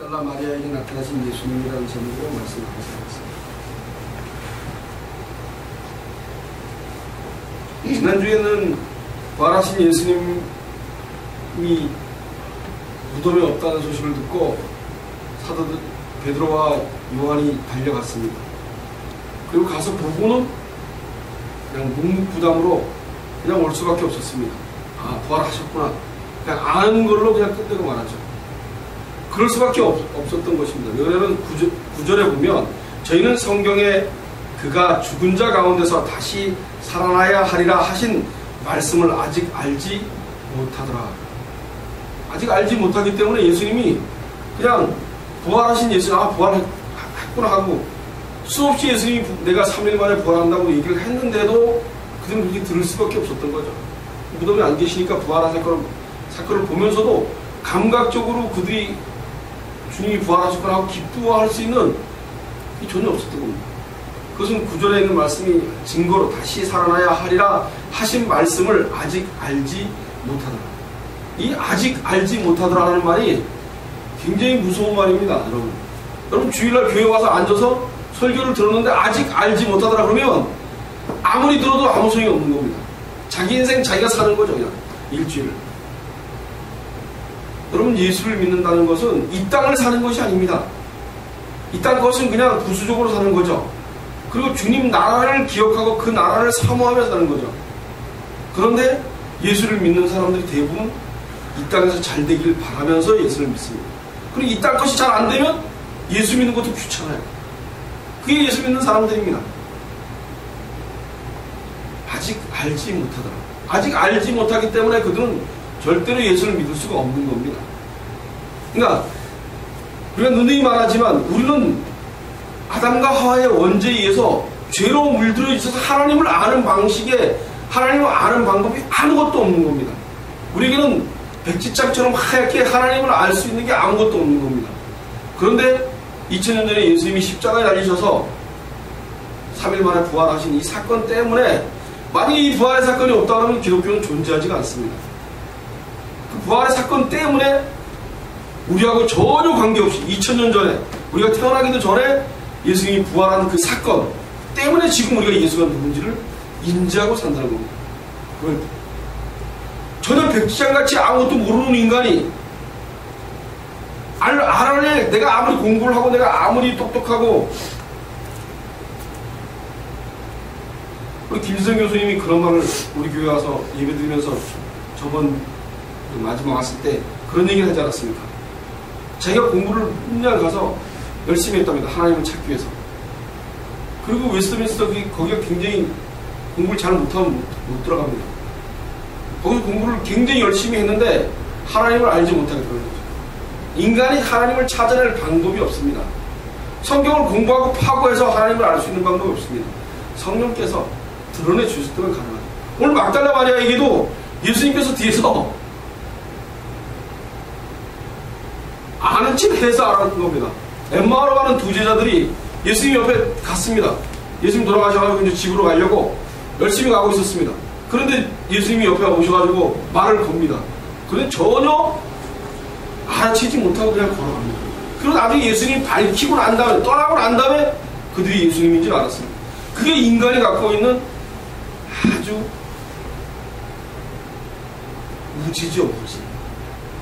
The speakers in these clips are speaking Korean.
막달라 마리아에게 나타나신 예수님이라는 제목으로 말씀하셨습니다. 지난주에는 부활하신 예수님이 무덤에 없다는 소식을 듣고 사도들 베드로와 요한이 달려갔습니다. 그리고 가서 보고는 그냥 묵묵부담으로 그냥 올 수밖에 없었습니다. 아 부활하셨구나. 그냥 아는 걸로 그냥 끝내고 말하죠. 그럴 수밖에 없, 었던 것입니다. 왜냐하면 구절, 구절 에 보면 저희는 성경에 그가 죽은 자 가운데서 다시 살아나야 하리라 하신 말씀을 아직 알지 못하더라. 아직 알지 못하기 때문에 예수님이 그냥 부활하신 예수님, 아, 부활했구나 하고 수없이 예수님이 내가 3일 만에 부활한다고 얘기를 했는데도 그들은 그렇게 들을 수밖에 없었던 거죠. 무덤에 안 계시니까 부활한 사건을, 사건을 보면서도 감각적으로 그들이 주님이 부활하셨구나 하고 기뻐할 수 있는 전혀 없었던 겁니다. 그것은 구절에 있는 말씀이 증거로 다시 살아나야 하리라 하신 말씀을 아직 알지 못하더라. 이 아직 알지 못하더라는 말이 굉장히 무서운 말입니다, 여러분. 여러분 주일날 교회 와서 앉아서 설교를 들었는데 아직 알지 못하더라 그러면 아무리 들어도 아무 소용이 없는 겁니다. 자기 인생 자기가 사는 거죠, 그냥 일주일을. 여러분 예수를 믿는다는 것은 이 땅을 사는 것이 아닙니다. 이 땅 것은 그냥 부수적으로 사는 거죠. 그리고 주님 나라를 기억하고 그 나라를 사모하며 사는 거죠. 그런데 예수를 믿는 사람들이 대부분 이 땅에서 잘 되길 바라면서 예수를 믿습니다. 그리고 이 땅 것이 잘 안 되면 예수 믿는 것도 귀찮아요. 그게 예수 믿는 사람들입니다. 아직 알지 못하더라. 아직 알지 못하기 때문에 그들은 절대로 예수를 믿을 수가 없는 겁니다. 그러니까 우리가 누누이 말하지만 우리는 아담과 하와의 원죄에 의해서 죄로 물들어 있어서 하나님을 아는 방식에 하나님을 아는 방법이 아무것도 없는 겁니다. 우리에게는 백지장처럼 하얗게 하나님을 알 수 있는 게 아무것도 없는 겁니다. 그런데 2000년 전에 예수님이 십자가에 달리셔서 3일 만에 부활하신 이 사건 때문에 만약에 이 부활의 사건이 없다면 기독교는 존재하지가 않습니다. 그 부활의 사건 때문에 우리하고 전혀 관계없이 2000년 전에 우리가 태어나기도 전에 예수님이 부활하는 그 사건 때문에 지금 우리가 예수가 누군지를 인지하고 산다는 겁니다. 그걸 전혀 백지장같이 아무것도 모르는 인간이 알, 알아내 내가 아무리 공부를 하고 내가 아무리 똑똑하고 우리 김성 교수님이 그런 말을 우리 교회 와서 예배 드리면서 저번 마지막 왔을 때 그런 얘기를 하지 않았습니까? 자기가 공부를 맨날 가서 열심히 했답니다. 하나님을 찾기 위해서. 그리고 웨스트민스터 거기가 굉장히 공부를 잘 못하면 못, 못 들어갑니다. 거기서 공부를 굉장히 열심히 했는데 하나님을 알지 못하게 되는 거죠. 인간이 하나님을 찾아낼 방법이 없습니다. 성경을 공부하고 파고해서 하나님을 알 수 있는 방법이 없습니다. 성령께서 드러내 주실 때만 가능하죠. 오늘 막달라 마리아에게도 예수님께서 뒤에서 아는 척 해서 알았던 겁니다. 엠마오로 가는 두 제자들이 예수님 옆에 갔습니다. 예수님 돌아가셔가지고 이제 집으로 가려고 열심히 가고 있었습니다. 그런데 예수님이 옆에 오셔가지고 말을 겁니다. 그런데 전혀 알아채지 못하고 그냥 걸어갑니다. 그리고 나중에 예수님 밝히고 난 다음에 떠나고 난 다음에 그들이 예수님인 줄 알았습니다. 그게 인간이 갖고 있는 아주 무지죠, 무지.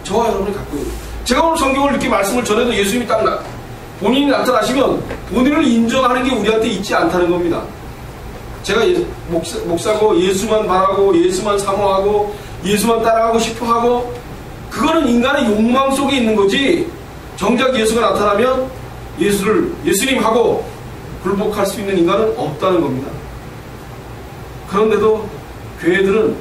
저와 여러분이 갖고 있는. 제가 오늘 성경을 이렇게 말씀을 전해도 예수님이 딱 나, 본인이 나타나시면 본인을 인정하는 게 우리한테 있지 않다는 겁니다. 제가 예, 목사, 목사고 예수만 바라고 예수만 사모하고 예수만 따라가고 싶어 하고 그거는 인간의 욕망 속에 있는 거지 정작 예수가 나타나면 예수를 예수님하고 굴복할 수 있는 인간은 없다는 겁니다. 그런데도 교회들은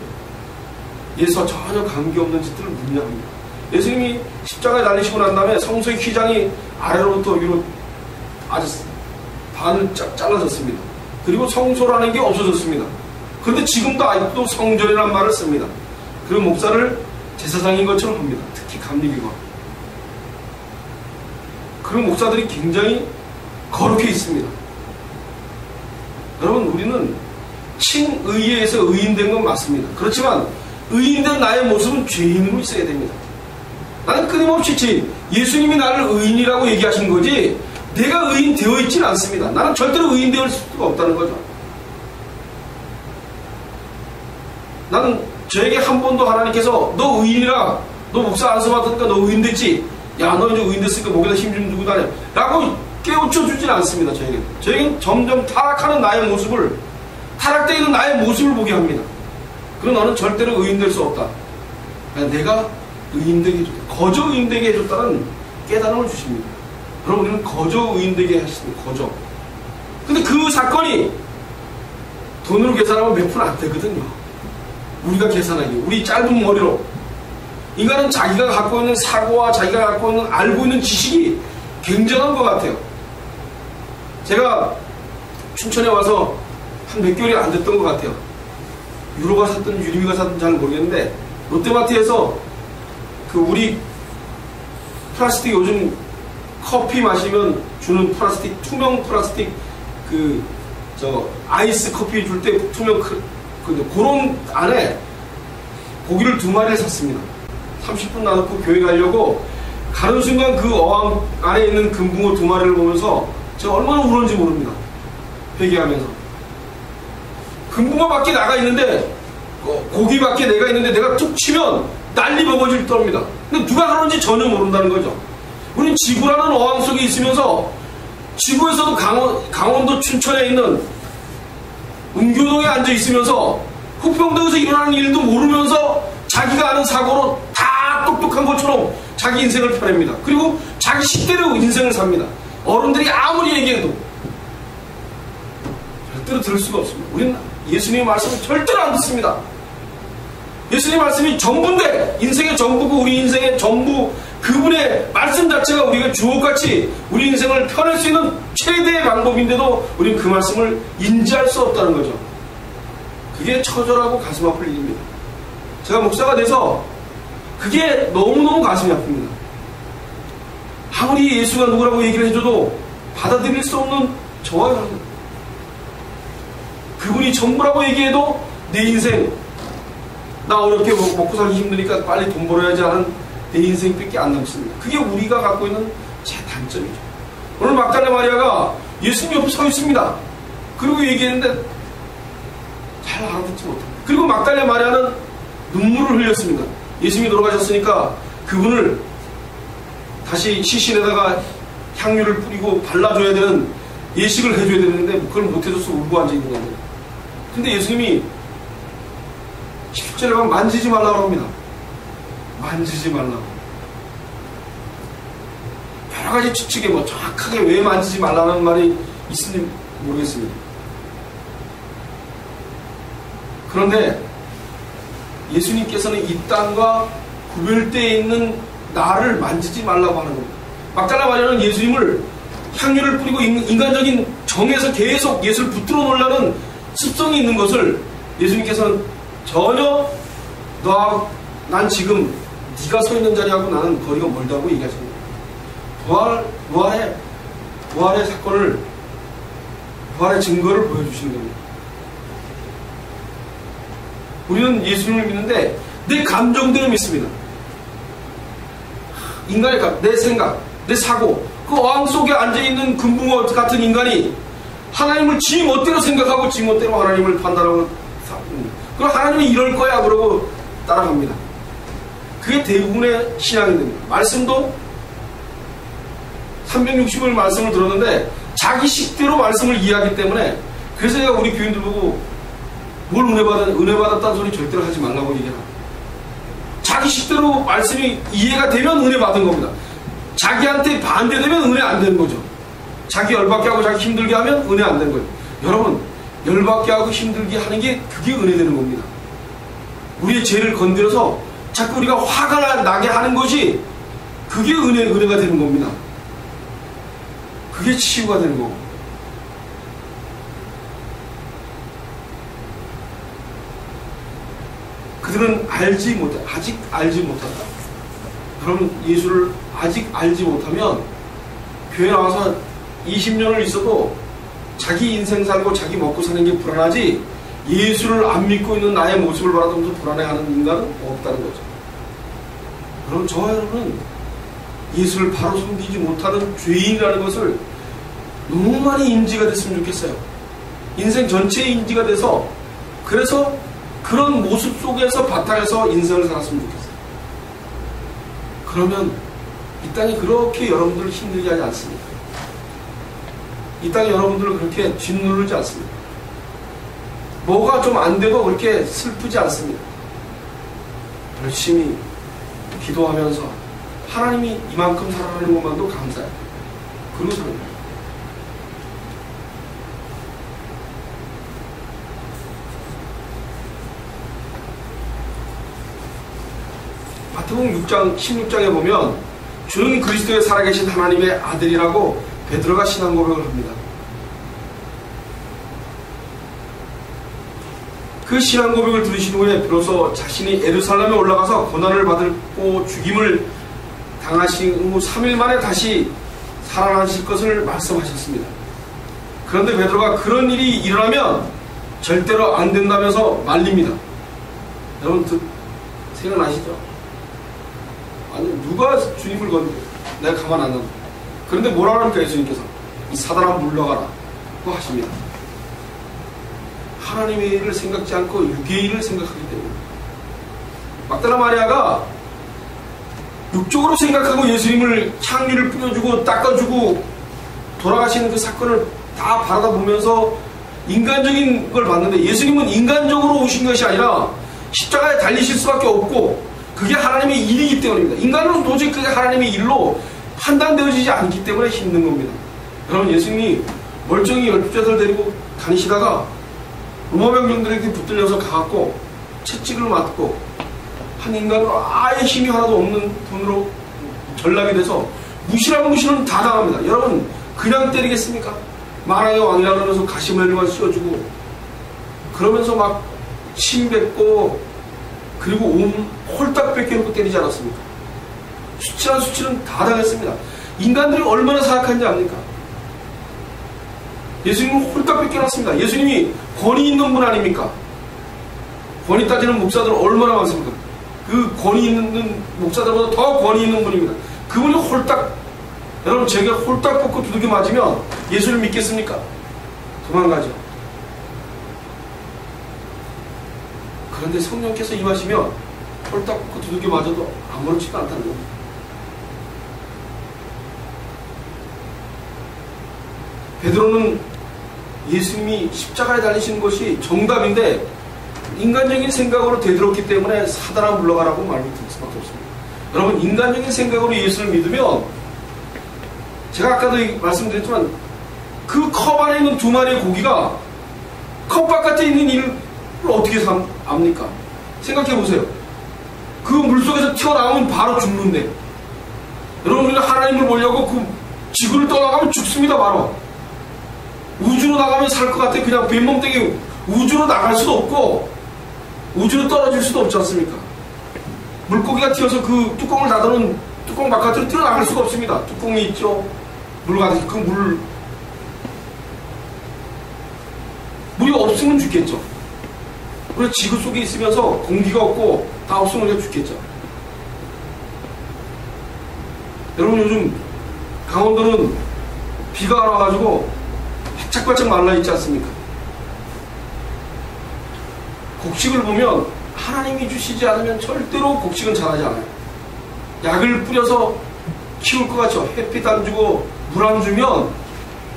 예수와 전혀 관계없는 짓들을 문제합니다. 예수님이 십자가에 달리시고 난 다음에 성소의 휘장이 아래로부터 위로 아주 반을 쫙 잘라졌습니다. 그리고 성소라는 게 없어졌습니다. 그런데 지금도 아직도 성전이라는 말을 씁니다. 그 목사를 제사장인 것처럼 합니다. 특히 감리교가. 그런 목사들이 굉장히 거룩해 있습니다. 여러분 우리는 칭의에서 의인된 건 맞습니다. 그렇지만 의인된 나의 모습은 죄인으로 있어야 됩니다. 나는 끊임없이 죄인. 예수님이 나를 의인이라고 얘기하신 거지 내가 의인 되어 있지는 않습니다. 나는 절대로 의인 되어 있을 수가 없다는 거죠. 나는 저에게 한 번도 하나님께서 너 의인이라 너 목사 안서 받으니까 너 의인 됐지 야 너 이제 의인 됐으니까 목에다 힘 좀 주고 다녀 라고 깨우쳐 주진 않습니다 저에게 저에겐 점점 타락하는 나의 모습을 타락되어 있는 나의 모습을 보게 합니다 그럼 너는 절대로 의인 될 수 없다 내가 의인 되게 해줬다. 거저 의인 되게 해줬다는 깨달음을 주십니다. 그럼 우리는 거저 의인 되게 하시는 거저. 근데 그 사건이 돈으로 계산하면 몇 푼 안 되거든요. 우리가 계산하기. 우리 짧은 머리로. 인간은 자기가 갖고 있는 사고와 자기가 갖고 있는 알고 있는 지식이 굉장한 것 같아요. 제가 춘천에 와서 한 몇 개월이 안 됐던 것 같아요. 유로가 샀든 유리미가 샀든 잘 모르겠는데 롯데마트에서 그 우리 플라스틱 요즘 커피 마시면 주는 플라스틱 투명 플라스틱 그 저 아이스 커피 줄 때 투명 그, 그 그런 안에 고기를 두 마리를 샀습니다. 30분 나놓고 교회 가려고 가는 순간 그 어항 안에 있는 금붕어 두 마리를 보면서 제가 얼마나 울었는지 모릅니다. 회개하면서. 금붕어 밖에 나가 있는데 어, 고기 밖에 내가 있는데 내가 툭 치면 난리 버거질 겁니다. 근데 누가 하는지 전혀 모른다는 거죠. 우리는 지구라는 어항 속에 있으면서 지구에서도 강원, 강원도 춘천에 있는 은교동에 앉아 있으면서 후평동에서 일어나는 일도 모르면서 자기가 아는 사고로 다 똑똑한 것처럼 자기 인생을 펴냅니다. 그리고 자기 식대로 인생을 삽니다. 어른들이 아무리 얘기해도 절대로 들을 수가 없습니다. 우리는 예수님의 말씀을 절대로 안 듣습니다. 예수님 말씀이 전부인데 인생의 전부고 우리 인생의 전부 그분의 말씀 자체가 우리가 주옥같이 우리 인생을 펴낼 수 있는 최대의 방법인데도 우리는 그 말씀을 인지할 수 없다는 거죠. 그게 처절하고 가슴 아플 일입니다. 제가 목사가 돼서 그게 너무너무 가슴이 아픕니다. 아무리 예수가 누구라고 얘기를 해줘도 받아들일 수 없는 저와 여러분. 그분이 전부라고 얘기해도 내 인생, 나 어렵게 먹고 살기 힘드니까 빨리 돈 벌어야지 하는 내 인생밖에 안 남습니다. 그게 우리가 갖고 있는 제 단점이죠. 오늘 막달레 마리아가 예수님 옆에 서 있습니다. 그리고 얘기했는데 잘 알아듣지 못합니다. 그리고 막달레 마리아는 눈물을 흘렸습니다. 예수님이 돌아가셨으니까 그분을 다시 시신에다가 향유를 뿌리고 발라줘야 되는 예식을 해줘야 되는데 그걸 못해줘서 울고 앉아있는 겁니다. 근데 예수님이 10절에 가면 만지지 말라고 합니다. 만지지 말라고. 여러 가지 추측에 뭐 정확하게 왜 만지지 말라는 말이 있는지 모르겠습니다. 그런데 예수님께서는 이 땅과 구별되어 있는 나를 만지지 말라고 하는 겁니다. 막달라 마리아는 예수님을 향유를 뿌리고 인간적인 정에서 계속 예수를 붙들어 놓으려는 습성이 있는 것을 예수님께서는 전혀 너난 지금 네가 서 있는 자리하고 나는 거리가 멀다고 얘기하십니다. 부활, 부활의, 부활의 사건을, 부활의 증거를 보여주시는 겁니다. 우리는 예수님을 믿는데 내 감정대로 믿습니다. 인간의 감, 내 생각, 내 사고, 그 어항 속에 앉아있는 금붕어 같은 인간이 하나님을 지 멋대로 생각하고 지 멋대로 하나님을 판단하고 그럼 하나님이 이럴 거야 그러고 따라갑니다. 그게 대부분의 신앙이 됩니다. 말씀도 360일 말씀을 들었는데 자기 식대로 말씀을 이해하기 때문에 그래서 내가 우리 교인들 보고 뭘 은혜 받은 은혜 받았다는 소리 절대로 하지 말라고 얘기합니다. 자기 식대로 말씀이 이해가 되면 은혜 받은 겁니다. 자기한테 반대되면 은혜 안 되는 거죠. 자기 열받게 하고 자기 힘들게 하면 은혜 안 되는 거예요. 여러분 열받게 하고 힘들게 하는 게 그게 은혜 되는 겁니다. 우리의 죄를 건드려서 자꾸 우리가 화가 나게 하는 것이 그게 은혜, 은혜가 되는 겁니다. 그게 치유가 되는 거고. 그들은 알지 못해, 아직 알지 못한다. 그러면 예수를 아직 알지 못하면 교회 나와서 20년을 있어도 자기 인생 살고 자기 먹고 사는 게 불안하지 예수를 안 믿고 있는 나의 모습을 바라보면서 불안해하는 인간은 없다는 거죠. 그럼 저와 여러분은 예수를 바로 섬기지 못하는 죄인이라는 것을 너무 많이 인지가 됐으면 좋겠어요. 인생 전체의 인지가 돼서 그래서 그런 모습 속에서 바탕에서 인생을 살았으면 좋겠어요. 그러면 이 땅이 그렇게 여러분들을 힘들게 하지 않습니다. 이 땅이 여러분들을 그렇게 짓누르지 않습니다. 뭐가 좀안 돼도 그렇게 슬프지 않습니다. 열심히 기도하면서 하나님이 이만큼 살아가는 것만도 감사해요. 그리고 사는 거예요. 마태복음 6장 16장에 보면 주는 그리스도의 살아계신 하나님의 아들이라고 베드로가 신앙 고백을 합니다. 그 신앙 고백을 들으신 후에 비로소 자신이 에루살렘에 올라가서 고난을 받고 죽임을 당하신 후 3일 만에 다시 살아나실 것을 말씀하셨습니다. 그런데 베드로가 그런 일이 일어나면 절대로 안 된다면서 말립니다. 여러분 생각나시죠? 아니 누가 주님을 건드 내가 가만 안 놔둬. 그런데 뭐라 그럽니까 예수님께서 이 사단아 물러가라 고 하십니다. 하나님의 일을 생각지 않고 육의 일을 생각하기 때문에 막달라 마리아가 육적으로 생각하고 예수님을 향유를 뿌려주고 닦아주고 돌아가시는 그 사건을 다 바라보면서 인간적인 걸 봤는데 예수님은 인간적으로 오신 것이 아니라 십자가에 달리실 수밖에 없고 그게 하나님의 일이기 때문입니다. 인간은 도저히 그게 하나님의 일로 판단되어지지 않기 때문에 힘든 겁니다. 여러분 예수님이 멀쩡히 열두자들 데리고 다니시다가 로마 병정들에게 붙들려서 가갖고 채찍을 맞고 한 인간으로 아예 힘이 하나도 없는 분으로 전락이 돼서 무시라고 무시는 다 당합니다. 여러분 그냥 때리겠습니까? 마랑의 왕이라 그러면서 가시멜만 씌워주고 그러면서 막 침 뱉고 그리고 온 홀딱 뺏겨놓고 때리지 않았습니까? 수치한 수치는 다 당했습니다. 인간들이 얼마나 사악한지 압니까? 예수님은 홀딱 뺏겨놨습니다. 예수님이 권위 있는 분 아닙니까? 권위 따지는 목사들 얼마나 많습니까? 그 권위 있는 목사들보다 더 권위 있는 분입니다. 그분이 홀딱 여러분 제가 홀딱 벗고 두들겨 맞으면 예수를 믿겠습니까? 도망가죠. 그런데 성령께서 임하시면 홀딱 벗고 두들겨 맞아도 아무렇지도 않다는 겁니다. 베드로는 예수님이 십자가에 달리시는 것이 정답인데 인간적인 생각으로 되들었기 때문에 사단아 물러가라고 말을 들을 수밖에 없습니다. 여러분 인간적인 생각으로 예수를 믿으면 제가 아까도 말씀드렸지만 그 컵 안에 있는 두 마리의 고기가 컵 바깥에 있는 일을 어떻게 압니까? 생각해 보세요. 그 물속에서 튀어나오면 바로 죽는데 여러분 우리가 하나님을 보려고 그 지구를 떠나가면 죽습니다 바로 우주로 나가면 살 것 같아 그냥 빈몸뚱이 우주로 나갈 수도 없고 우주로 떨어질 수도 없지 않습니까? 물고기가 튀어서 그 뚜껑을 닫아놓은 뚜껑 바깥으로 뛰어나갈 수가 없습니다. 뚜껑이 있죠. 물 가득 그 물. 물이 없으면 죽겠죠. 우리가 지구 속에 있으면서 공기가 없고 다 없으면 우리가 죽겠죠. 여러분 요즘 강원도는 비가 와가지고 바짝바짝 말라 있지 않습니까? 곡식을 보면 하나님이 주시지 않으면 절대로 곡식은 자라지 않아요. 약을 뿌려서 키울 것 같죠. 햇빛 안 주고 물 안 주면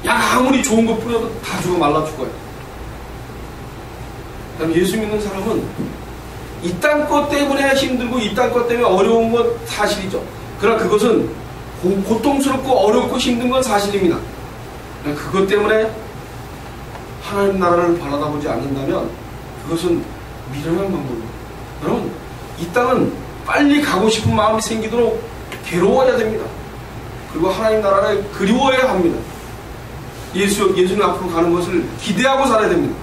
약 아무리 좋은 거 뿌려도 다 죽어 말라 죽어요. 그럼 예수 믿는 사람은 이 땅 것 때문에 힘들고 이 땅 것 때문에 어려운 건 사실이죠. 그러나 그것은 고통스럽고 어렵고 힘든 건 사실입니다. 그것 때문에 하나님 나라를 바라다보지 않는다면 그것은 미련한 방법입니다. 여러분, 이 땅은 빨리 가고 싶은 마음이 생기도록 괴로워야 됩니다. 그리고 하나님 나라를 그리워해야 합니다. 예수, 예수님 앞으로 가는 것을 기대하고 살아야 됩니다.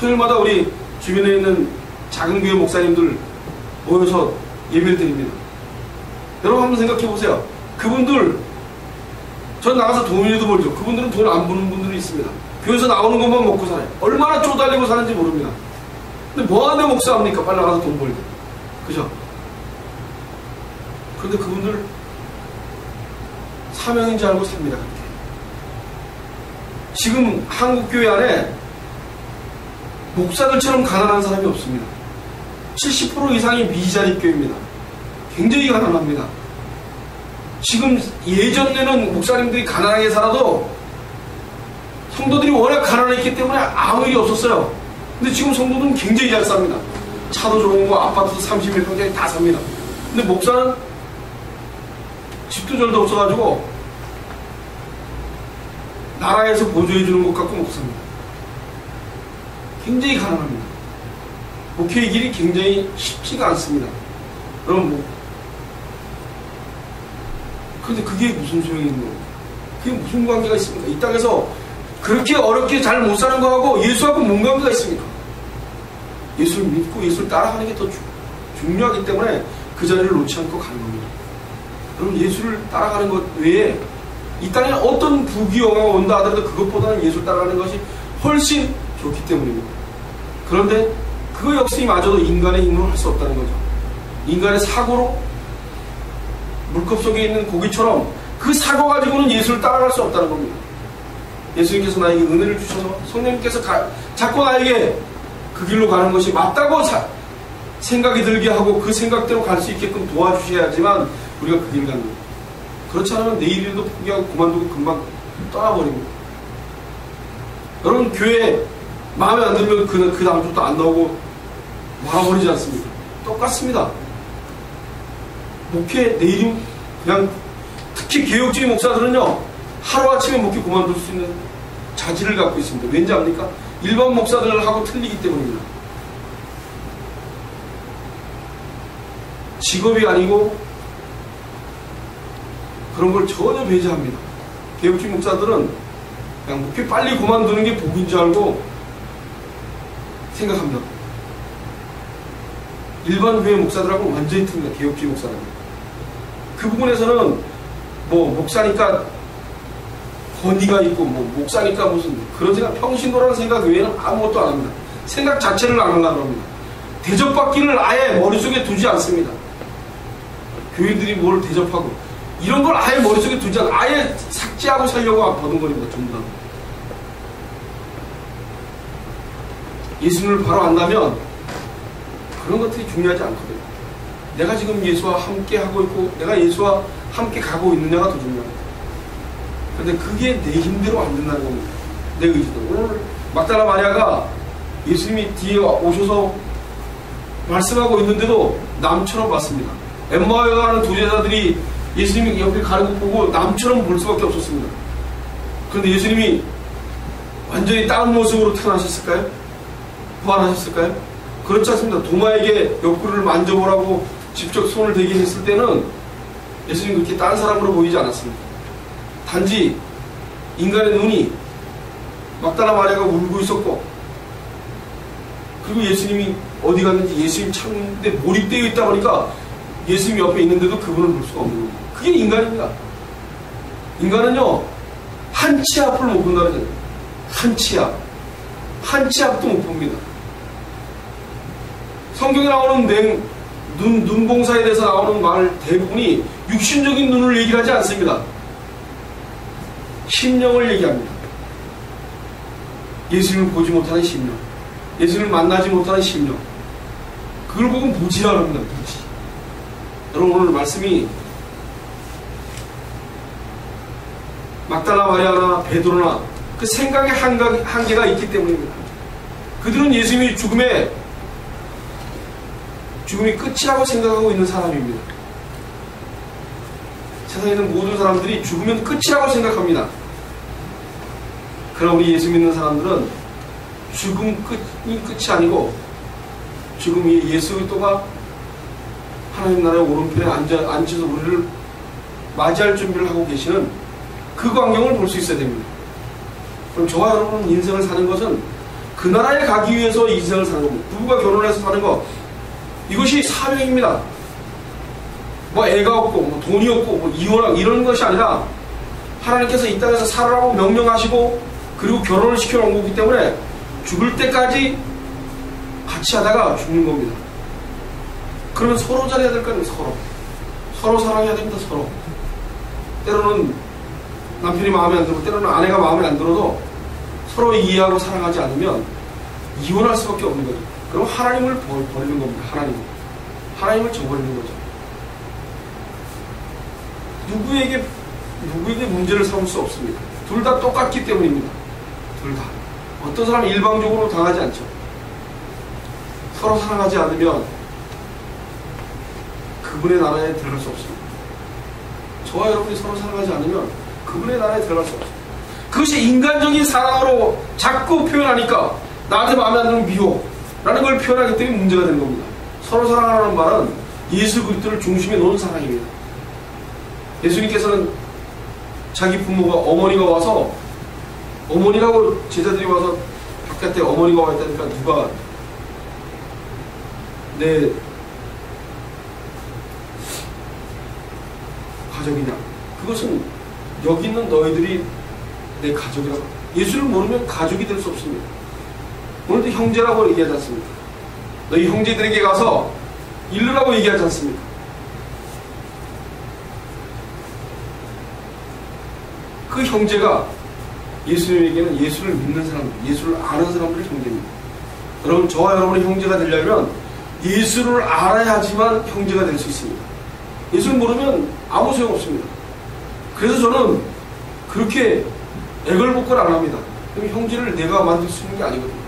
토요일마다 우리 주변에 있는 작은 교회 목사님들 모여서 예배를 드립니다. 여러분 한번 생각해 보세요. 그분들 전 나가서 돈이도 벌죠. 그분들은 돈 안 버는 분들이 있습니다. 교회에서 나오는 것만 먹고 살아요. 얼마나 쪼달리고 사는지 모릅니다. 근데 뭐하는데 목사합니까? 빨리 나가서 돈 벌게. 그죠? 그런데 그분들 사명인 줄 알고 삽니다. 지금 한국 교회 안에 목사들처럼 가난한 사람이 없습니다. 70% 이상이 미자립 교회입니다. 굉장히 가난합니다. 지금 예전에는 목사님들이 가난하게 살아도 성도들이 워낙 가난했기 때문에 아무 일이 없었어요. 근데 지금 성도들은 굉장히 잘 삽니다. 차도 좋은 거, 아파트도 30몇 평짜리 다 삽니다. 근데 목사는 집도 절도 없어가지고 나라에서 보조해주는 것못 삽니다. 굉장히 가난합니다. 목회의 길이 굉장히 쉽지가 않습니다. 뭐, 근데 그게 무슨 소용이 있는 거예요? 그게 무슨 관계가 있습니까? 이 땅에서 그렇게 어렵게 잘 못 사는 거하고 예수하고 뭔 관계가 있습니까? 예수를 믿고 예수를 따라가는 게 더 중요하기 때문에 그 자리를 놓지 않고 가는 겁니다. 여러분 예수를 따라가는 것 외에 이 땅에 어떤 부귀영화가 온다 하더라도 그것보다는 예수를 따라가는 것이 훨씬 좋기 때문입니다. 그런데 그 역시 마저도 인간의 힘으로 할 수 없다는 거죠. 인간의 사고로 물컵 속에 있는 고기처럼 그 사고 가지고는 예수를 따라갈 수 없다는 겁니다. 예수님께서 나에게 은혜를 주셔서 성령님께서 가, 자꾸 나에게 그 길로 가는 것이 맞다고 자, 생각이 들게 하고 그 생각대로 갈 수 있게끔 도와주셔야지만 우리가 그 길을 가는 겁니다. 그렇지 않으면 내일에도 포기하고 그만두고 금방 떠나버립니다. 여러분 교회 마음에 안 들면 그, 그 다음 주도 안 나오고 말아버리지 않습니까? 똑같습니다. 목회 내일이 그냥 특히 개혁주의 목사들은요 하루아침에 목회 그만둘 수 있는 자질을 갖고 있습니다. 왠지 압니까? 일반 목사들하고 틀리기 때문입니다. 직업이 아니고 그런 걸 전혀 배제합니다. 개혁주의 목사들은 그냥 목회 빨리 그만두는 게 복인 줄 알고 생각합니다. 일반 교회 목사들하고 완전히 틀립니다. 개혁주의 목사들은. 그 부분에서는 뭐 목사니까 권위가 있고 뭐 목사니까 무슨 그런 생각 평신도라는 생각 외에는 아무것도 안 합니다. 생각 자체를 안 하려고 합니다. 대접받기를 아예 머릿속에 두지 않습니다. 교인들이 뭘 대접하고 이런 걸 아예 머릿속에 두지 않고 아예 삭제하고 살려고 버둥거립니다. 전부 다. 예수님을 바로 안다면 그런 것들이 중요하지 않거든요. 내가 지금 예수와 함께 하고 있고 내가 예수와 함께 가고 있느냐가 더 중요합니다. 그런데 그게 내 힘대로 안 된다는 겁니다. 내 의지도. 오늘 막달라 마리아가 예수님이 뒤에 오셔서 말씀하고 있는데도 남처럼 봤습니다. 엠마에 가는 두 제자들이 예수님이 옆에 가는 것 보고 남처럼 볼 수밖에 없었습니다. 그런데 예수님이 완전히 다른 모습으로 태어나셨을까요? 부활하셨을까요? 그렇지 않습니다. 도마에게 옆구리를 만져보라고 직접 손을 대게 했을 때는 예수님 그렇게 딴 사람으로 보이지 않았습니다. 단지 인간의 눈이 막다나 마리아가 울고 있었고 그리고 예수님이 어디 갔는지 예수님 찾는데 몰입되어 있다 보니까 예수님 옆에 있는데도 그분을 볼 수가 없는 겁니다. 그게 인간입니다. 인간은요 한 치 앞을 못 본다는 거예요. 한 치 앞. 한 치 앞도 못 봅니다. 성경에 나오는 냉, 눈, 눈봉사에 대해서 나오는 말 대부분이 육신적인 눈을 얘기를 하지 않습니다. 심령을 얘기합니다. 예수님을 보지 못하는 심령. 예수님을 만나지 못하는 심령. 그걸 보고 무지라 합니다. 무지. 여러분 오늘 말씀이 막달라 마리아나 베드로나 그 생각의 한계가 있기 때문입니다. 그들은 예수님이 죽음에 죽음이 끝이라고 생각하고 있는 사람입니다. 세상에 있는 모든 사람들이 죽으면 끝이라고 생각합니다. 그러나 우리 예수 믿는 사람들은 죽음 끝이 끝이 아니고 죽음 이 예수 그리스도가 하나님 나라의 오른편에 앉아, 앉아서 우리를 맞이할 준비를 하고 계시는 그 광경을 볼 수 있어야 됩니다. 그럼 저와 여러분 인생을 사는 것은 그 나라에 가기 위해서 인생을 사는 겁니다. 부부가 결혼해서 사는 것 이것이 사명입니다. 뭐 애가 없고 뭐 돈이 없고 뭐 이혼하고 이런 것이 아니라 하나님께서 이 땅에서 살아라고 명령하시고 그리고 결혼을 시켜놓은 거기 때문에 죽을 때까지 같이 하다가 죽는 겁니다. 그러면 서로 잘해야 될거 아니에요, 서로. 서로 사랑해야 됩니다. 서로. 때로는 남편이 마음에 안 들고 때로는 아내가 마음에 안 들어도 서로 이해하고 사랑하지 않으면 이혼할 수밖에 없는 거죠. 그럼 하나님을 버- 버리는 겁니다. 하나님. 하나님을 저버리는 거죠. 누구에게 누구에게 문제를 삼을 수 없습니다. 둘 다 똑같기 때문입니다. 둘 다. 어떤 사람은 일방적으로 당하지 않죠. 서로 사랑하지 않으면 그분의 나라에 들어갈 수 없습니다. 저와 여러분이 서로 사랑하지 않으면 그분의 나라에 들어갈 수 없습니다. 그것이 인간적인 사랑으로 자꾸 표현하니까 나한테 마음에 안 드는 미워 라는 걸 표현하기 때문에 문제가 되는 겁니다. 서로 사랑하라는 말은 예수 그리스도를 중심에 놓은 사랑입니다. 예수님께서는 자기 부모가 어머니가 와서 어머니라고 제자들이 와서 바깥에 어머니가 와 있다니까 누가 내 가족이냐 그것은 여기 있는 너희들이 내 가족이라고 예수를 모르면 가족이 될 수 없습니다 오늘도 형제라고 얘기하지 않습니까 너희 형제들에게 가서 일르라고 얘기하지 않습니까 그 형제가 예수님에게는 예수를 믿는 사람, 예수를 아는 사람들이 형제입니다. 여러분, 저와 여러분의 형제가 되려면 예수를 알아야지만 형제가 될 수 있습니다. 예수를 모르면 아무 소용 없습니다. 그래서 저는 그렇게 애걸복걸 안 합니다. 형제를 내가 만들 수 있는 게 아니거든요.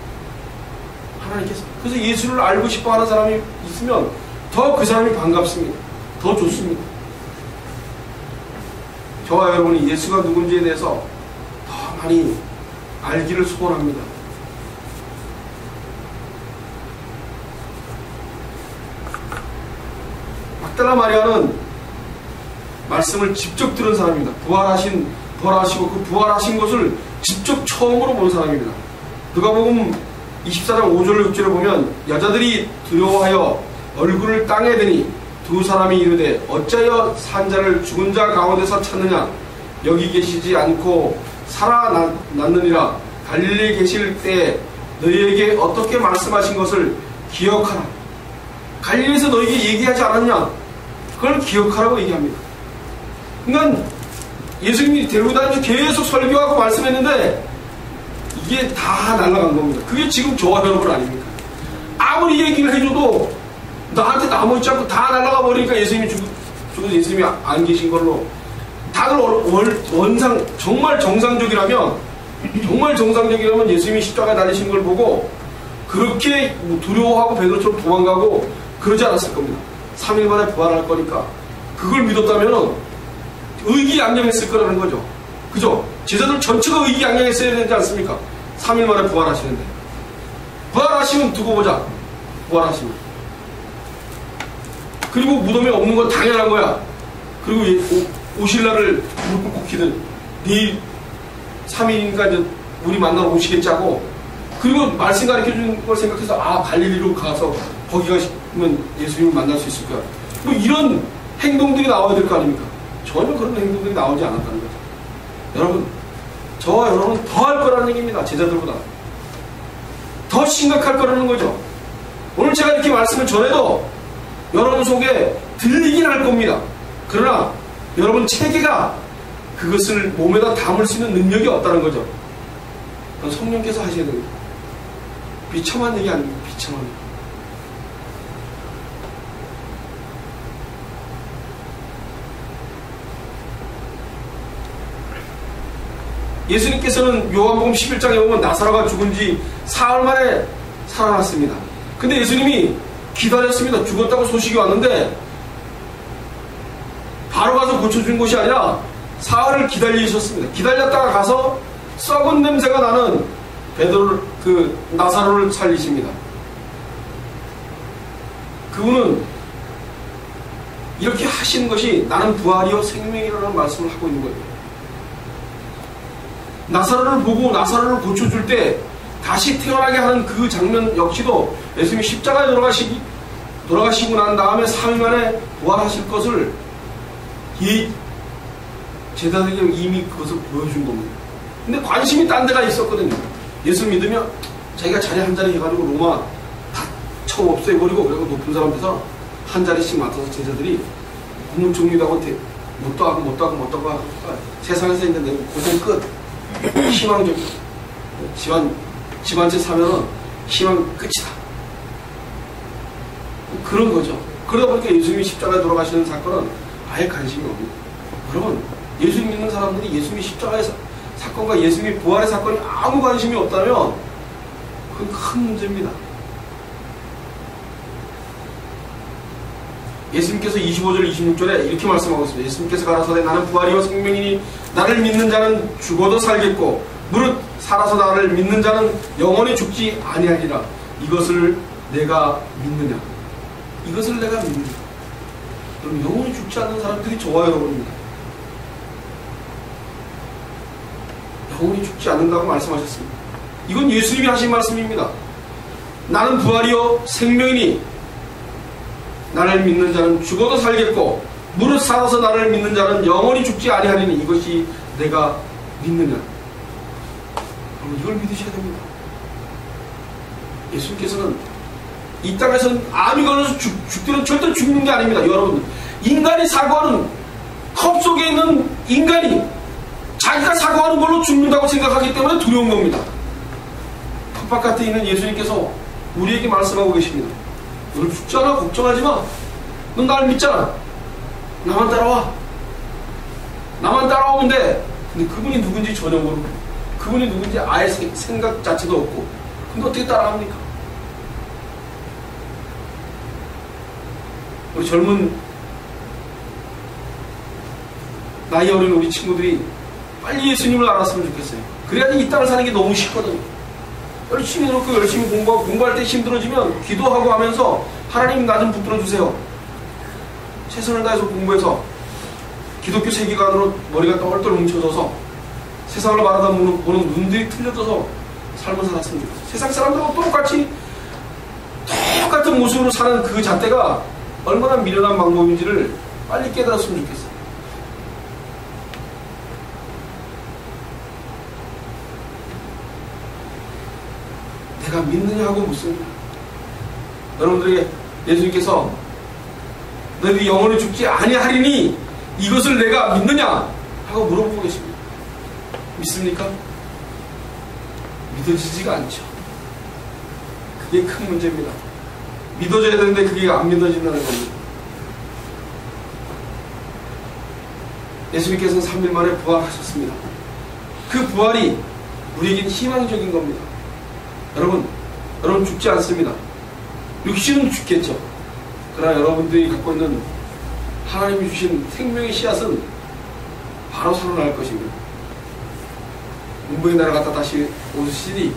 하나님께서. 그래서 예수를 알고 싶어 하는 사람이 있으면 더 그 사람이 반갑습니다. 더 좋습니다. 저와 여러분이 예수가 누군지에 대해서 더 많이 알기를 소원합니다. 막달라 마리아는 말씀을 직접 들은 사람입니다. 부활하신 부활하시고 그 부활하신 것을 직접 처음으로 본 사람입니다. 누가복음 24장 5절 6절을 보면 여자들이 두려워하여 얼굴을 땅에 대니 두 사람이 이르되 어찌하여 산자를 죽은 자 가운데서 찾느냐? 여기 계시지 않고 살아났느니라. 갈릴리 계실 때 너희에게 어떻게 말씀하신 것을 기억하라. 갈릴리에서 너희에게 얘기하지 않았냐? 그걸 기억하라고 얘기합니다. 그러니까 예수님이 데리고 다니면서 계속 설교하고 말씀했는데 이게 다 날아간 겁니다 그게 지금 저와 여러분 아닙니까 아무리 얘기를 해줘도 나한테 남아있지 않고 다 날아가 버리니까 예수님이 죽, 죽은 예수님이 안 계신 걸로 다들 원, 원상 정말 정상적이라면 정말 정상적이라면 예수님이 십자가에 달리신 걸 보고 그렇게 뭐 두려워하고 베드로처럼 도망가고 그러지 않았을 겁니다. 3일 만에 부활할 거니까 그걸 믿었다면 의기양양했을 거라는 거죠. 그죠? 제자들 전체가 의기양양했어야 되지 않습니까? 3일 만에 부활하시는데 부활하시면 두고 보자. 부활하시면 그리고 무덤에 없는 건 당연한 거야. 그리고 오, 오실 날을 무릎 꿇고 기는 내일 3일이니까 이제 우리 만나러 오시겠지 하고 그리고 말씀 가르쳐 주는 걸 생각해서 아 갈릴리로 가서 거기 가시면 예수님을 만날 수 있을 거야. 뭐 이런 행동들이 나와야 될 거 아닙니까? 전혀 그런 행동들이 나오지 않았다는 거죠. 여러분 저와 여러분은 더할 거라는 얘기입니다. 제자들보다. 더 심각할 거라는 거죠. 오늘 제가 이렇게 말씀을 전해도 여러분 속에 들리긴 할 겁니다. 그러나 여러분 체계가 그것을 몸에다 담을 수 있는 능력이 없다는 거죠. 성령께서 하셔야. 비참한 얘기 아닙니다. 비참한 예수님께서는 요한복음 11장에 보면 나사로가 죽은 지 사흘 만에 살아났습니다. 근데 예수님이 기다렸습니다. 죽었다고 소식이 왔는데 바로 가서 고쳐준 것이 아니라 사흘을 기다리셨습니다. 기다렸다가 가서 썩은 냄새가 나는 베드로를 그 나사로를 살리십니다. 그분은 이렇게 하시는 것이 나는 부활이요 생명이라는 말씀을 하고 있는 거예요. 나사로를 보고 나사로를 고쳐줄 때 다시 태어나게 하는 그 장면 역시도 예수님이 십자가에 돌아가시기, 돌아가시고 난 다음에 3일 만에 부활하실 것을 이 제자들에게 이미 그것을 보여준 겁니다. 근데 관심이 딴 데가 있었거든요. 예수 믿으면 자기가 자리 한 자리 해가지고 로마 다 처음 없애버리고 그리고 높은 사람 돼서 한 자리씩 맡아서 제자들이 하고 대- 못도 하고 못도 하고 못도 하고 세상에서 있는데 고생 끝 희망적 집안 집안채 사면은 희망 끝이다. 그런 거죠. 그러다 보니까 예수님이 십자가에 돌아가시는 사건은 아예 관심이 없는 여러분 예수님 믿는 사람들이 예수님이 십자가의 사, 사건과 예수님이 부활의 사건이 아무 관심이 없다면 그건 큰 문제입니다 예수님께서 25절 26절에 이렇게 말씀하고 있습니다. 예수님께서 가라사대 나는 부활이요 생명이니 나를 믿는 자는 죽어도 살겠고 무릇 살아서 나를 믿는 자는 영원히 죽지 아니하리라. 이것을 내가 믿느냐? 이것을 내가 믿느냐? 그럼 영원히 죽지 않는 사람들이 저와 여러분입니다. 영원히 죽지 않는다고 말씀하셨습니다. 이건 예수님이 하신 말씀입니다. 나는 부활이요 생명이니 나를 믿는 자는 죽어도 살겠고 무릇 살아서 나를 믿는 자는 영원히 죽지 아니하리니 이것이 내가 믿느냐? 이걸 믿으셔야 됩니다. 예수님께서는 이 땅에서는 암이 걸려서 죽, 죽들은 절대 죽는 게 아닙니다. 여러분 인간이 사고하는 컵 속에 있는 인간이 자기가 사고하는 걸로 죽는다고 생각하기 때문에 두려운 겁니다. 컵 바깥에 있는 예수님께서 우리에게 말씀하고 계십니다 너는 죽잖아 걱정하지 마. 넌 날 믿잖아. 나만 따라와. 나만 따라오면 돼. 근데 그분이 누군지 전혀 모르고 그분이 누군지 아예 세- 생각 자체도 없고 근데 어떻게 따라갑니까? 우리 젊은 나이 어린 우리 친구들이 빨리 예수님을 알았으면 좋겠어요. 그래야지 이 땅을 사는 게 너무 쉽거든요. 열심히 해놓고 열심히 공부하고 공부할 때 힘들어지면 기도하고 하면서 하나님 나 좀 붙들어 주세요. 최선을 다해서 공부해서 기독교 세계관으로 머리가 똘똘 뭉쳐져서 세상을 바라다 보는, 보는 눈들이 틀려져서 삶을 살았으면 좋겠어요. 세상 사람들하고 똑같이 똑같은 모습으로 사는 그 잣대가 얼마나 미련한 방법인지를 빨리 깨달았으면 좋겠어요. 내가 믿느냐 하고 묻습니다. 여러분들에게 예수님께서 너희들이 영원히 죽지 아니하리니 이것을 내가 믿느냐 하고 물어보고 계십니다. 믿습니까? 믿어지지가 않죠. 그게 큰 문제입니다. 믿어져야 되는데 그게 안 믿어진다는 겁니다. 예수님께서는 3일 만에 부활하셨습니다. 그 부활이 우리에겐 희망적인 겁니다. 여러분, 여러분 죽지 않습니다. 육신은 죽겠죠. 그러나 여러분들이 갖고 있는 하나님이 주신 생명의 씨앗은 바로 살아날 것입니다. 문부의 나라 갔다 다시 오시니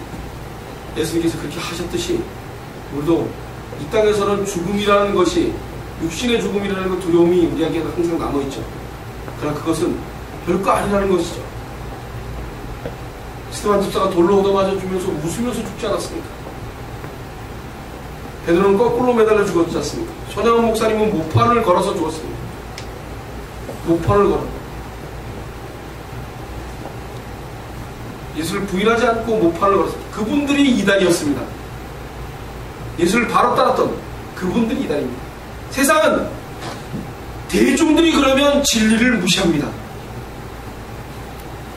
예수님께서 그렇게 하셨듯이 우리도 이 땅에서는 죽음이라는 것이 육신의 죽음이라는 그 두려움이 우리에게 항상 남아있죠. 그러나 그것은 별거 아니라는 것이죠. 스테반 집사가 돌로 얻어맞아 주면서 웃으면서 죽지 않았습니까? 베드로는 거꾸로 매달려 죽었지 않습니까? 손양원 목사님은 모판을 걸어서 죽었습니다. 모판을 걸어. 예수를 부인하지 않고 모판을 걸었습니다. 그분들이 이단이었습니다. 예수를 바로 따랐던 그분들이 이단입니다. 세상은 대중들이 그러면 진리를 무시합니다.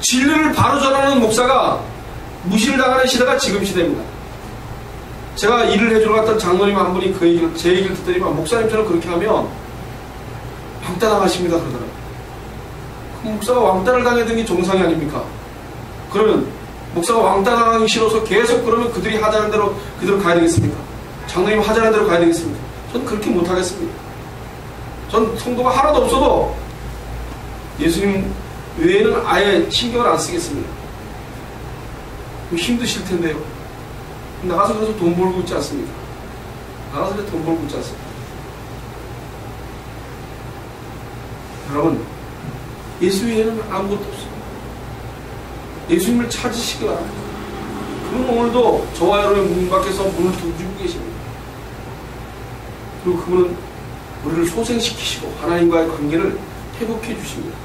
진리를 바로 전하는 목사가 무시를 당하는 시대가 지금 시대입니다. 제가 일을 해주러 갔던 장로님 한 분이 그 얘기를, 제 얘기를 듣더니만 목사님처럼 그렇게 하면 왕따 당하십니다 그러더라고요. 그 목사가 왕따를 당해야 게 정상이 아닙니까? 그러면 목사가 왕따 당하기 싫어서 계속 그러면 그들이 하자는 대로 그대로 가야 되겠습니까? 장로님 하자는 대로 가야 되겠습니까? 전 그렇게 못하겠습니다. 전 성도가 하나도 없어도 예수님 외에는 아예 신경을 안 쓰겠습니다. 힘드실 텐데요. 나가서 그래서 돈 벌고 있지 않습니까? 나가서 그래서 돈 벌고 있지 않습니까? 여러분, 예수 외에는 아무것도 없습니다. 예수님을 찾으시기 바랍니다. 그럼 오늘도 저와 여러분의 문 밖에서 문을 두드리고 계십니다. 그리고 그분은 우리를 소생시키시고 하나님과의 관계를 회복해 주십니다.